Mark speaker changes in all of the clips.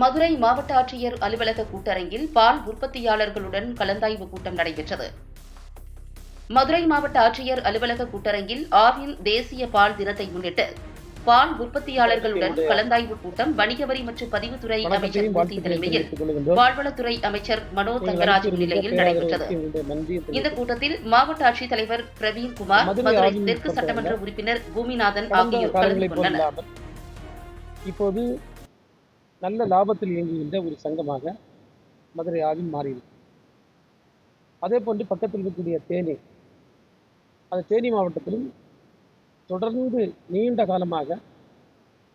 Speaker 1: மதுரை மாவட்ட ஆட்சியர் அலுவலக கூட்டரங்கில் பால் உற்பத்தியாளர்களுடன் கலந்தாய்வு கூட்டம் நடைபெற்றது. மதுரை மாவட்ட ஆட்சியர் அலுவலக கூட்டரங்கில் ஆவின் தேசிய பால் தினத்தை முன்னிட்டு பால் உற்பத்தியாளர்களுடன் கலந்தாய்வு கூட்டம் வணிக வரி மற்றும் பதிவுத்துறை அமைச்சர் மூர்த்தி தலைமையில். பால்வளத்துறை அமைச்சர் மனோ தங்கராஜ் முன்னிலையில் நடைபெற்றது. இந்த கூட்டத்தில் மாவட்ட ஆட்சித்தலைவர் பிரவீன்குமார்
Speaker 2: மதுரை
Speaker 1: மதுரை தெற்கு சட்டமன்ற உறுப்பினர் பூமிநாதன் ஆகியோர் கலந்து கொண்டனர்.
Speaker 2: இப்போது நல்ல லாபத்தில் இயங்குகின்ற ஒரு சங்கமாக மதுரை ஆவின் மாறியிருக்கு. அதே போன்று பக்கத்தில் இருக்கக்கூடிய தேனி அந்த தேனி மாவட்டத்திலும் தொடர்ந்து நீண்ட காலமாக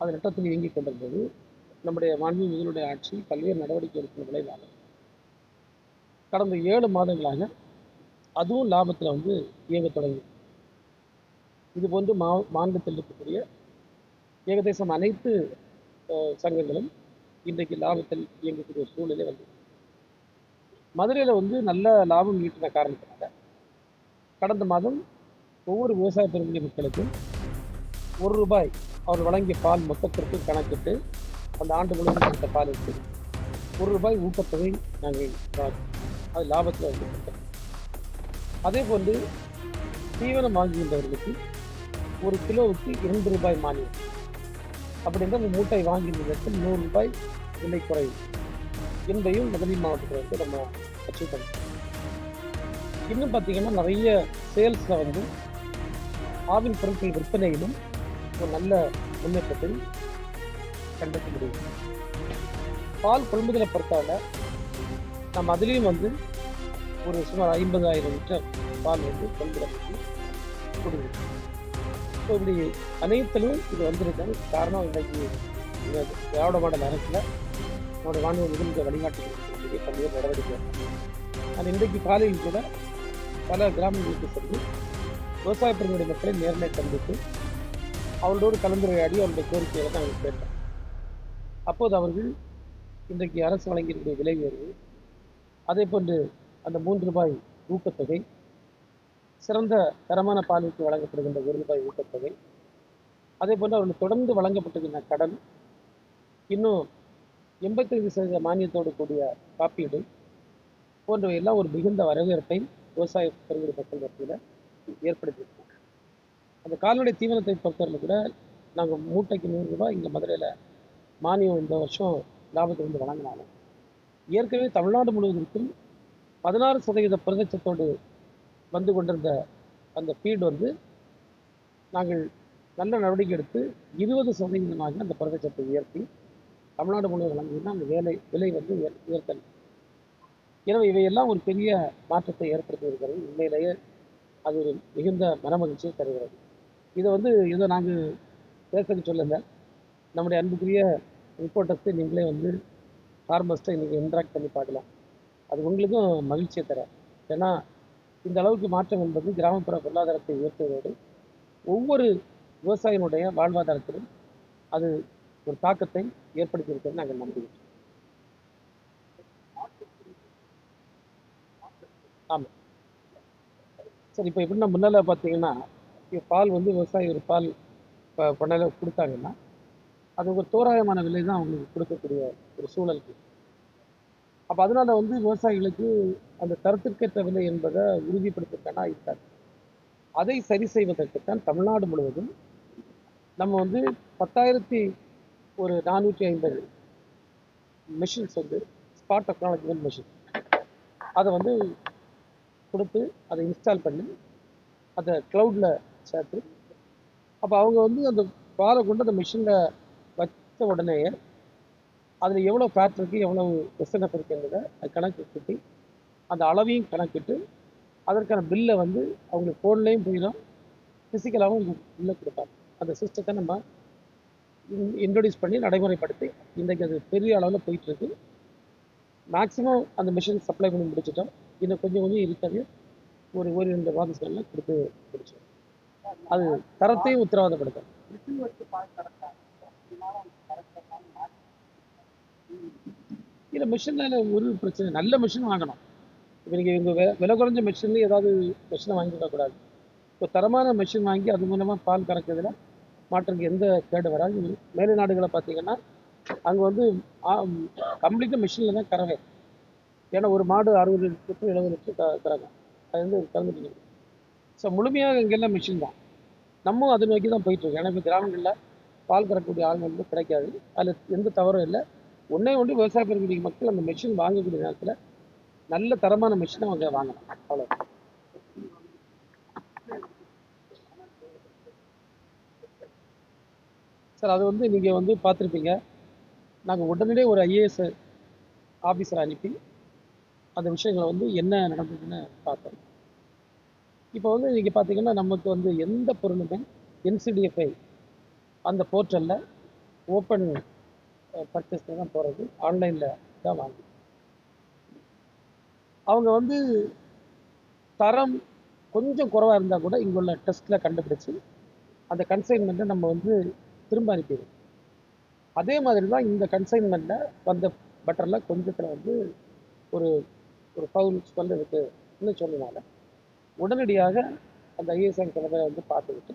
Speaker 2: அது நட்டத்தில் இயங்கிக் கொண்டிருந்தது. நம்முடைய மாண்பு முதலுடைய ஆட்சி பல்வேறு நடவடிக்கை எடுக்கும் விளைவாக. கடந்த ஏழு மாதங்களாக அதுவும் லாபத்தில் வந்து இயங்க தொடங்கி. இது போன்று மா மாநிலத்தில் இருக்கக்கூடிய ஏகதேசம் அனைத்து சங்கங்களும் இன்றைக்கு லாபத்தில் இயங்கக்கூடிய ஒரு சூழ்நிலை வந்து மதுரையில் வந்து நல்ல லாபம் ஈட்டின காரணத்தினால கடந்த மாதம் ஒவ்வொரு விவசாய பெருங்குடி மக்களுக்கும் ஒரு ரூபாய் அவர் வழங்கிய பால் மொத்தத்திற்கு கணக்கிட்டு அந்த ஆண்டு முழுவதும் கொடுத்த பாலுக்கு ஒரு ரூபாய் ஊக்கத்தொகை நாங்கள் அது லாபத்தில் வந்து அதே போன்று தீவனம் வாங்குகின்றவர்களுக்கு ஒரு கிலோவுக்கு இரண்டு ரூபாய் மானியம். அப்படி இருந்தால் அந்த மூட்டை வாங்கின நேரத்தில் நூறு ரூபாய் விலை குறையும் என்பதையும் மதுரை மாவட்டத்தில் வந்து நம்ம அச்சீவ் பண்ணோம் இன்னும் பார்த்தீங்கன்னா நிறைய சேல்ஸில் வந்து ஆவின் பொருட்கள் விற்பனையிலும் ஒரு நல்ல முன்னேற்றத்தை கണ്ടെத்த முடியும். பால் கொள்முதலை பொறுத்தால நம்ம அதுலேயும் வந்து ஒரு சுமார் ஐம்பதாயிரம் லிட்டர் பால் வந்து கொள்முதல் பண்ணி கொடுக்குது. ஸோ இப்படி அனைத்திலும் இது வந்திருக்காங்க காரணம் இன்றைக்கு திராவிட மாடல் அரசில் நம்முடைய ராணுவ முதலீட்டை வழிகாட்டி கொடுக்கக்கூடிய பல்வேறு நடவடிக்கை அது இன்றைக்கு காலையில் கூட பல கிராமங்களுக்கு சென்று விவசாய பெருங்குடி மக்களை நேர்மையை சந்தித்து அவர்களோடு கலந்துரையாடி அவருடைய கோரிக்கைகளை நாங்கள் கேட்டோம் அப்போது அவர்கள் இன்றைக்கு அரசு வழங்கியிருக்கிற விலை உயர்வு அதே போன்று அந்த மூன்று ரூபாய் ஊக்கத்தொகை சிறந்த தரமான பாலுக்கு வழங்கப்படுகின்ற ஒரு ரூபாய் ஊக்கத்தொகை அதே போன்று அவர்கள் தொடர்ந்து வழங்கப்பட்டிருக்கின்ற கடன் இன்னும் எண்பத்தைந்து சதவீத மானியத்தோடு கூடிய காப்பீடு போன்றவை எல்லாம் ஒரு மிகுந்த வரவேற்பை விவசாய பெருங்குடி மக்கள் மத்தியில் ஏற்படுத்தியிருக்காங்க. அந்த கால்நடை தீவனத்தை பொறுத்தவரை கூட நாங்கள் மூட்டைக்கு நூறு ரூபாய் இங்கே மதுரையில் மானியம் இந்த வருஷம் லாபத்தை வந்து வழங்கினாலும் ஏற்கனவே தமிழ்நாடு முழுவதற்கும் பதினாறு சதவீத புரதச்சத்தோடு வந்து கொண்டிருந்த அந்த ஃபீட் வந்து நாங்கள் நல்ல நடவடிக்கை எடுத்து இருபது சதவீதமாக அந்த புரதச்சத்தை உயர்த்தி தமிழ்நாடு முழுவதும் வழங்கினா அந்த வேலை விலை வந்து உயர்த்தல். எனவே இவையெல்லாம் ஒரு பெரிய மாற்றத்தை ஏற்படுத்தி இருக்கிறது உண்மையிலேயே அது ஒரு மிகுந்த மனமகிழ்ச்சியை தருகிறது. இதை வந்து இதை நாங்கள் பேசுறது சொல்லுங்கள் நம்முடைய அன்புக்குரிய ரிப்போர்ட்டர்ஸை நீங்களே வந்து ஃபார்மர்ஸ்ட்டை இன்றைக்கி இன்ட்ராக்ட் பண்ணி பார்க்கலாம். அது உங்களுக்கும் மகிழ்ச்சியை தர. ஏன்னா இந்த அளவுக்கு மாற்றம் என்பது கிராமப்புற பொருளாதாரத்தை உயர்த்துவதோடு ஒவ்வொரு விவசாயினுடைய வாழ்வாதாரத்திலும் அது ஒரு தாக்கத்தை ஏற்படுத்தியிருக்கிறது நாங்கள் நம்புகிறோம். ஆமாம் சரி இப்போ எப்படின்னா முன்னால் பார்த்தீங்கன்னா இப்போ பால் வந்து விவசாயி ஒரு பால் இப்போ பண்ணல கொடுத்தாங்கன்னா அது ஒரு தோராயமான விலை தான் அவங்களுக்கு கொடுக்கக்கூடிய ஒரு சூழலுக்கு அப்போ அதனால வந்து விவசாயிகளுக்கு அந்த தரத்திற்கேற்ற விலை என்பதை உறுதிப்படுத்துறதுக்கான இருக்காது. அதை சரி செய்வதற்குத்தான் தமிழ்நாடு முழுவதும் நம்ம வந்து பத்தாயிரத்தி ஒரு நானூற்றி ஐம்பது மிஷின்ஸ் வந்து ஸ்பாட் டெக்னாலஜிக்கல் மிஷின் அதை வந்து கொடுத்து அதை இன்ஸ்டால் பண்ணி அதை க்ளவுடில் சேர்த்து அப்போ அவங்க வந்து அந்த பாலை கொண்டு அந்த மிஷினில் வச்ச உடனேயே அதில் எவ்வளோ ஃபேட் இருக்குது எவ்வளோ எஸ்என்எஃப் இருக்குங்கிறத அது கணக்கு கூட்டி அந்த அளவையும் கணக்கிட்டு அதற்கான பில்லை வந்து அவங்களுக்கு ஃபோன்லேயும் போயிடும் ஃபிசிக்கலாகவும் பில்லை கொடுப்பாங்க. அந்த சிஸ்டத்தை நம்ம இன்ட்ரடியூஸ் பண்ணி நடைமுறைப்படுத்தி இன்றைக்கு அது பெரிய அளவில் போயிட்டுருக்கு. மேக்ஸிமம் அந்த மிஷின் சப்ளை பண்ணி முடிச்சிட்டோம். இன்னும் கொஞ்சம் கொஞ்சம் இருக்கிறது ஒரு ஒரு ரெண்டு மாதங்களில் கொடுத்து முடிச்சோம். அது தரத்தையும் உத்தரவாதப்படுத்தும். இல்லை மிஷினில் ஒரு பிரச்சனை நல்ல மிஷின் வாங்கணும். இப்போ நீங்கள் இவங்க விலை குறைஞ்ச மிஷின்லேயே ஏதாவது மிஷினை வாங்கிடக்கூடாது இப்போ தரமான மிஷின் வாங்கி அது மூலமாக பால் கறக்கிறதுல மாற்றுக்கு எந்த கேடு வராது. மேலை நாடுகளை பார்த்தீங்கன்னா அங்கே வந்து கம்ப்ளீட்டாக மிஷினில் தான் கறவை. ஏன்னா ஒரு மாடு அறுபது லிட்டர் எழுபது லிட்டர் க கறக்கும் அது வந்து கறந்துட்டு ஸோ முழுமையாக இங்கெல்லாம் மிஷின் தான். நம்மும் அதை நோக்கி தான் போயிட்டுருக்கோம் ஏன்னா இப்போ கிராமங்களில் பால் கறக்கக்கூடிய ஆள் வந்து கிடைக்காது. அதில் எந்த தவறும் இல்லை. ஒன்றே ஒன்று விவசாய பெறக்கூடிய மக்கள் அந்த மிஷின் வாங்கக்கூடிய நேரத்தில் நல்ல தரமான மிஷினை அவங்க வாங்கணும் அவ்வளோ சார் அது வந்து நீங்கள் வந்து பார்த்துருப்பீங்க. நாங்கள் உடனடியே ஒரு ஐஏஎஸ் ஆஃபீஸரை அனுப்பி அந்த விஷயங்களை வந்து என்ன நடந்ததுன்னு பார்த்தோம். இப்போ வந்து நீங்கள் பார்த்தீங்கன்னா நமக்கு வந்து எந்த பொருளுமே என்சிடிஎஃப்ஐ அந்த போர்ட்டலில் ஓப்பன் பர்ச்சேஸில் தான் போகிறது ஆன்லைனில் தான் வாங்கி அவங்க வந்து தரம் கொஞ்சம் குறைவாக இருந்தால் கூட இங்கே உள்ள டெஸ்ட்டில் கண்டுபிடிச்சு அந்த கன்சைன்மெண்ட்டை நம்ம வந்து திரும்ப அனுப்பிடுவோம். அதே மாதிரி தான் இந்த கன்சைன்மெண்ட்டில் வந்த பட்டரில் கொஞ்சத்தில் வந்து ஒரு ஒரு பவுல் ஸ்மெல் இருக்குன்னு சொன்னனால உடனடியாக அந்த ஐஎஸ்என் கிழமை வந்து பார்த்துக்கிட்டு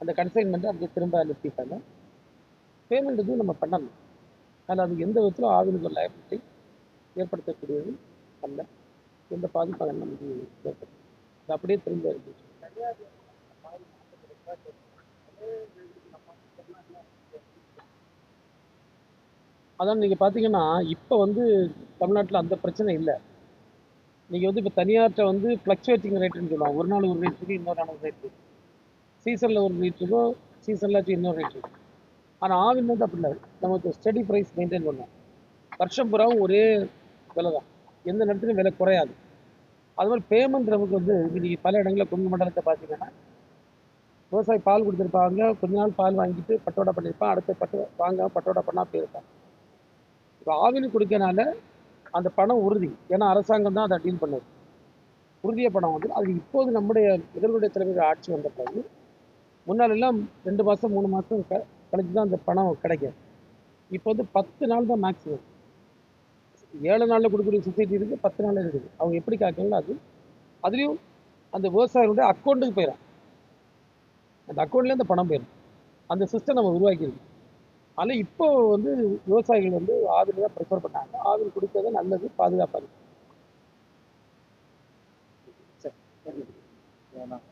Speaker 2: அந்த கன்சைன்மெண்ட்டை அப்படியே திரும்ப அனுப்பிட்டாங்க. பேமெண்ட் எதுவும் நம்ம பண்ணணும் ஆனால் அது எந்த விதத்திலும் ஆவினுக்கு லைபிலிட்டி ஏற்படுத்தக்கூடியது அல்ல. எந்த பாதிப்பாக நமக்கு ஏற்படுத்தும் அது அப்படியே திரும்ப இருந்துச்சு. அதான் நீங்கள் பார்த்தீங்கன்னா இப்போ வந்து தமிழ்நாட்டில் அந்த பிரச்சனை இல்லை. நீங்கள் வந்து இப்போ தனியார்கிட்ட வந்து ஃப்ளக்சுவேட்டிங் ரேட்டுன்னு சொல்லுவாங்க. ஒரு நாள் ஒரு ரேட் இருக்குது இன்னொரு நாள் ஒரு ரேட் இருக்குது சீசனில் ஒரு ரேட் இருக்கும் சீசனில் இன்னொரு ரேட் இருக்கும் ஆனால் ஆவின் வந்து அப்படி இல்லை. நமக்கு ஸ்டடி ப்ரைஸ் மெயின்டைன் பண்ணும். வருஷம் பூராவும் ஒரே விலை தான். எந்த நேரத்துலையும் விலை குறையாது. அது மாதிரி பேமெண்ட் நமக்கு வந்து இன்றைக்கி பல இடங்களில் கொங்கு மண்டலத்தை பார்த்தீங்கன்னா விவசாயி பால் கொடுத்துருப்பாங்க. கொஞ்ச நாள் பால் வாங்கிட்டு பட்டோடா பண்ணியிருப்பான் அடுத்த பட்டு வாங்க பட்டோடா பண்ணால் போயிருப்பான். இப்போ ஆவின் கொடுக்கறனால அந்த பணம் உறுதி. ஏன்னா அரசாங்கம் தான் அதை டீல் பண்ணுது. உறுதிய பணம் வந்து அது இப்போது நம்முடைய முதல்வருடைய தலைமையில் ஆட்சி வந்த பிறகு முன்னாடி எல்லாம் ரெண்டு மாதம் மூணு மாதம் க கழிச்சு தான் அந்த பணம் கிடைக்கும். இப்போ வந்து பத்து நாள் தான் மேக்ஸிமம் ஏழு நாளில் கொடுக்கக்கூடிய சொசைட்டி இருக்குது பத்து நாளில் இருக்குது. அவங்க எப்படி காய்க்கணும் அது அதுலேயும் அந்த விவசாயிகளுடைய அக்கௌண்ட்டுக்கு போயிடும் அந்த அக்கௌண்ட்லேயே அந்த பணம் போயிடும் அந்த சிஸ்டம் நம்ம உருவாக்கியிருக்கோம் ஆனால் இப்போ வந்து விவசாயிகள் வந்து ஆவின் தான் ப்ரிஃபர் பண்ணாங்க ஆவின் கொடுக்கறது நல்லது பாதுகாப்பாக இருக்கு. சரி ஆனால்